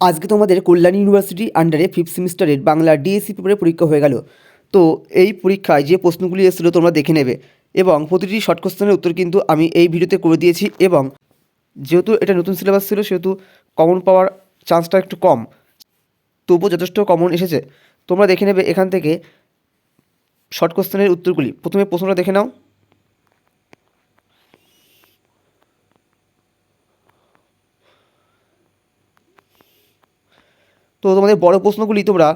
আজকে তোমাদের কল্যাণী ইউনিভার্সিটি আন্ডারে ফিফথ সেমিস্টারের বাংলা ডিএসসি পেপারের পরীক্ষা হয়ে গেল। তো এই পরীক্ষায় যে প্রশ্নগুলি এসেছিল তোমরা দেখে নেবে এবং প্রতিটি শর্ট কোশ্চেনের উত্তর কিন্তু আমি এই ভিডিওতে করে দিয়েছি এবং যেহেতু এটা নতুন সিলেবাস ছিল, সেহেতু কমন পাওয়ার চান্সটা একটু কম, তবুও যথেষ্ট কমন এসেছে। তোমরা দেখে নেবে এখান থেকে শর্ট কোশ্চেনের উত্তরগুলি। প্রথমে প্রশ্নটা দেখে নাও। তো তোমাদের বড় প্রশ্নগুলি তোমরা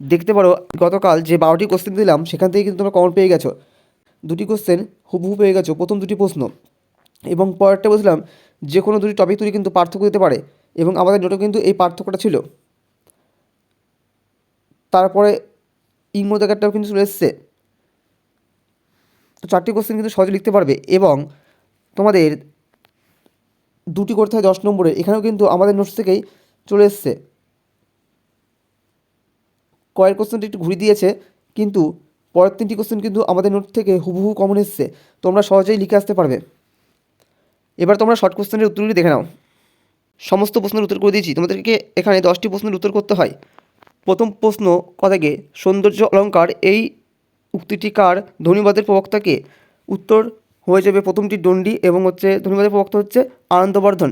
দেখতে পারো। গতকাল যে বারোটি কোশ্চেন দিলাম, সেখান থেকে কিন্তু তোমরা কমন পেয়ে গেছো। দুটি কোশ্চেন হুবহু পেয়ে গেছো, প্রথম দুটি প্রশ্ন। এবং পরেরটা বলছিলাম যে কোনো দুটি টপিক তুলি কিন্তু পার্থক্য দিতে পারে এবং আমাদের নোটে কিন্তু এই পার্থক্যটা ছিল। তারপরে ইংমো জায়গাটাও কিন্তু চলে এসছে। তো চারটি কোশ্চেন কিন্তু সহজে লিখতে পারবে এবং তোমাদের দুটি করতে হয় দশ নম্বরে। এখানেও কিন্তু আমাদের নোটস থেকেই চলে এসছে। কয়ের কোশ্চেনটা একটু ঘুরিয়ে দিয়েছে, কিন্তু পরের তিনটি কোশ্চেন কিন্তু আমাদের নোট থেকে হুবহু কমন এসছে। তোমরা সহজেই লিখে আসতে পারবে। এবার তোমরা শর্ট কোশ্চেনের উত্তরগুলি দেখে নাও। সমস্ত প্রশ্নের উত্তর করে দিয়েছি। তোমাদেরকে এখানে দশটি প্রশ্নের উত্তর করতে হয়। প্রথম প্রশ্ন কথাকে সৌন্দর্য অলঙ্কার এই উক্তিটি কার? ধ্বনিবাদের প্রবক্তাকে উত্তর হয়ে যাবে প্রথমটি দণ্ডি এবং হচ্ছে ধ্বনিবাদের প্রবক্তা হচ্ছে আনন্দবর্ধন।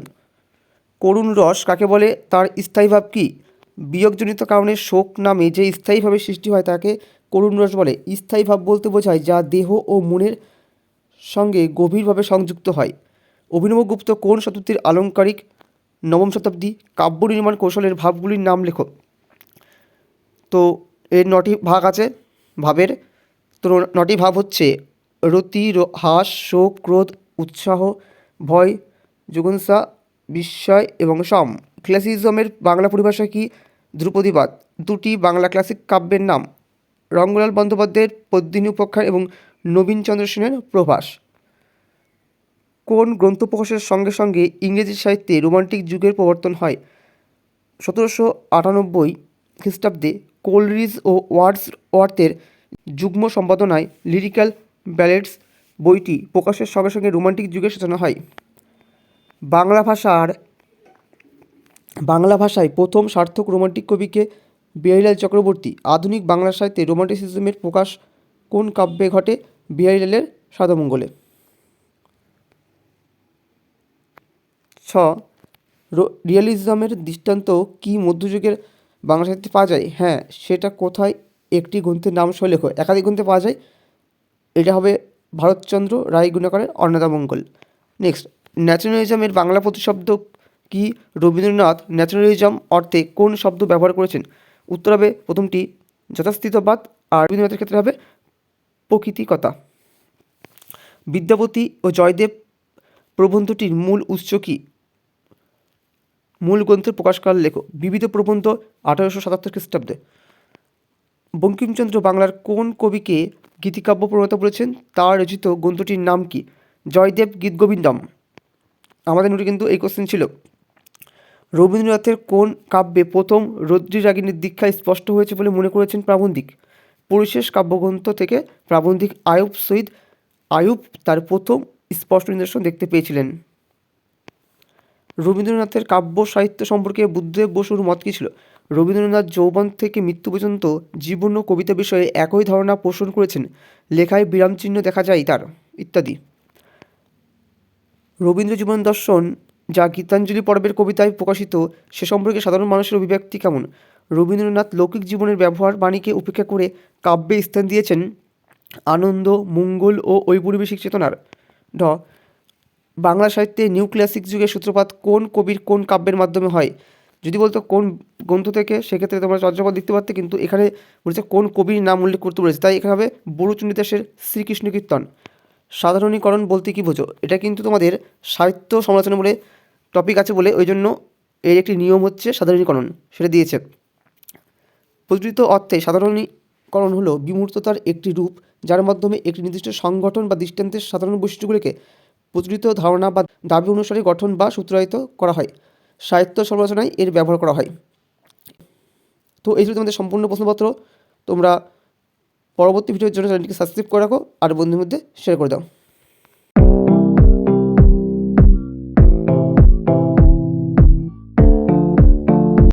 করুণ রস কাকে বলে? তার স্থায়ী ভাব কী? বিয়োগজনিত কারণে শোক নামে যে স্থায়ীভাবে সৃষ্টি হয় তাকে করুণ রস বলে। স্থায়ী ভাব বলতে বোঝায় যা দেহ ও মনের সঙ্গে গভীরভাবে সংযুক্ত হয়। অভিনবগুপ্ত কোন শতাব্দীর আলঙ্কারিক নবম শতাব্দী কাব্য নির্মাণ কৌশলের ভাবগুলির নাম লেখো। তো এর নটি ভাগ আছে। ভাবের তো নটি ভাব হচ্ছে রতি হাস, শোক, ক্রোধ, উৎসাহ, ভয় জুগুংসা বিস্ময় এবং সম। ক্লাসিজমের বাংলা পরিভাষা কি? ধ্রুপদীবাদ দুটি বাংলা ক্লাসিক কাব্যের নাম, রঙ্গলাল বন্দ্যোপাধ্যায়ের পদ্মিনী উপখ্যান এবং নবীনচন্দ্র সেনের প্রভাস। কোন গ্রন্থ প্রকাশের সঙ্গে সঙ্গে ইংরেজি সাহিত্যে রোমান্টিক যুগের প্রবর্তন হয়? সতেরোশো আটানব্বই খ্রিস্টাব্দে কোলরিজ ও ওয়ার্ডস ওয়ার্থের যুগ্ম সম্পাদনায় লিরিক্যাল ব্যালেডস বইটি প্রকাশের সঙ্গে সঙ্গে রোমান্টিক যুগের সূচনা হয়। বাংলা ভাষার বাংলা ভাষায় প্রথম সার্থক রোমান্টিক কবিকে বিহারীলাল চক্রবর্তী, আধুনিক বাংলা সাহিত্যে রোমান্টিসিজমের প্রকাশ কোন কাব্যে ঘটে? বিহারীলালের সাদমঙ্গলে। ছ রিয়ালিজমের দৃষ্টান্ত কি মধ্যযুগের বাংলা সাহিত্যে পাওয়া যায়? হ্যাঁ সেটা কোথায়? একটি গ্রন্থের নাম সহ লেখো একাধিক গ্রন্থে পাওয়া যায়। এটা হবে ভারতচন্দ্র রায় গুণাকরের অন্নদামঙ্গল। নেক্সট ন্যাশনালিজমের বাংলা প্রতিশব্দ কি রবীন্দ্রনাথ ন্যাশনালিজম অর্থে কোন শব্দ ব্যবহার করেছেন? উত্তর হবে প্রথমটি যথাস্থিতবাদ আর রবীন্দ্রনাথের ক্ষেত্রে হবে প্রকৃতিকতা। বিদ্যাপতি ও জয়দেব প্রবন্ধটির মূল উৎস কী? মূল গ্রন্থের প্রকাশকাল লেখো বিবিধ প্রবন্ধ আঠারোশো সাতাত্তর খ্রিস্টাব্দে। বঙ্কিমচন্দ্র বাংলার কোন কবিকে গীতিকাব্য প্রণেতা বলেছেন? তার রচিত গ্রন্থটির নাম কি? জয়দেব গীতগোবিন্দম। আমাদের নোটে কিন্তু এই কোশ্চেন ছিল। রবীন্দ্রনাথের কোন কাব্যে প্রথম রদ্রি রাগিনীর দীক্ষা স্পষ্ট হয়েছে বলে মনে করেছেন প্রাবন্ধিক? পরিশেষ কাব্যগ্রন্থ থেকে প্রাবন্ধিক আয়ুব সহিত আয়ুব তার প্রথম স্পষ্ট নিদর্শন দেখতে পেয়েছিলেন। রবীন্দ্রনাথের কাব্য সাহিত্য সম্পর্কে বুদ্ধদেব বসুর মত কী ছিল? রবীন্দ্রনাথ যৌবন থেকে মৃত্যু পর্যন্ত জীবন ও কবিতা বিষয়ে একই ধারণা পোষণ করেছেন। লেখায় বিরামচিহ্ন দেখা যায় তার, ইত্যাদি। রবীন্দ্র জীবন দর্শন যা গীতাঞ্জলি পর্বের কবিতায় প্রকাশিত, সে সম্পর্কে সাধারণ মানুষের অভিব্যক্তি কেমন? রবীন্দ্রনাথ লৌকিক জীবনের ব্যবহার বাণীকে উপেক্ষা করে কাব্যে স্থান দিয়েছেন আনন্দ, মঙ্গল ও ঐপরিবেশিক চেতনার। ঢ বাংলা সাহিত্যে নিউ ক্লাসিক যুগের সূত্রপাত কোন কবির কোন কাব্যের মাধ্যমে হয়? যদি বলতো কোন গ্রন্থ থেকে, সেক্ষেত্রে তোমরা চর্যাপদ লিখতে পারতে, কিন্তু এখানে বলেছে কোন কবির নাম উল্লেখ করতে বলেছে। তাই এখানে হবে বড়ুচন্ডী দাসের শ্রীকৃষ্ণ কীর্তন সাধারণীকরণ বলতে কী বোঝো? এটা কিন্তু তোমাদের সাহিত্য সমালোচনা বলে টপিক আছে বলে ওই জন্য এর একটি নিয়ম হচ্ছে সাধারণীকরণ, সেটা দিয়েছে। প্রচলিত অর্থে সাধারণীকরণ হলো বিমূর্ততার একটি রূপ, যার মাধ্যমে একটি নির্দিষ্ট সংগঠন বা দৃষ্টান্তের সাধারণ বৈশিষ্ট্যগুলিকে প্রচলিত ধারণা বা দাবি অনুসারে গঠন বা সূত্রায়িত করা হয়। সাহিত্য সমালোচনায় এর ব্যবহার করা হয়। তো এই ছিল তোমাদের সম্পূর্ণ প্রশ্নপত্র। তোমরা পরবর্তী ভিডিওর জন্য চ্যানেলটিকে সাবস্ক্রাইব করে রাখো, আর বন্ধুর মধ্যে শেয়ার করে দাও।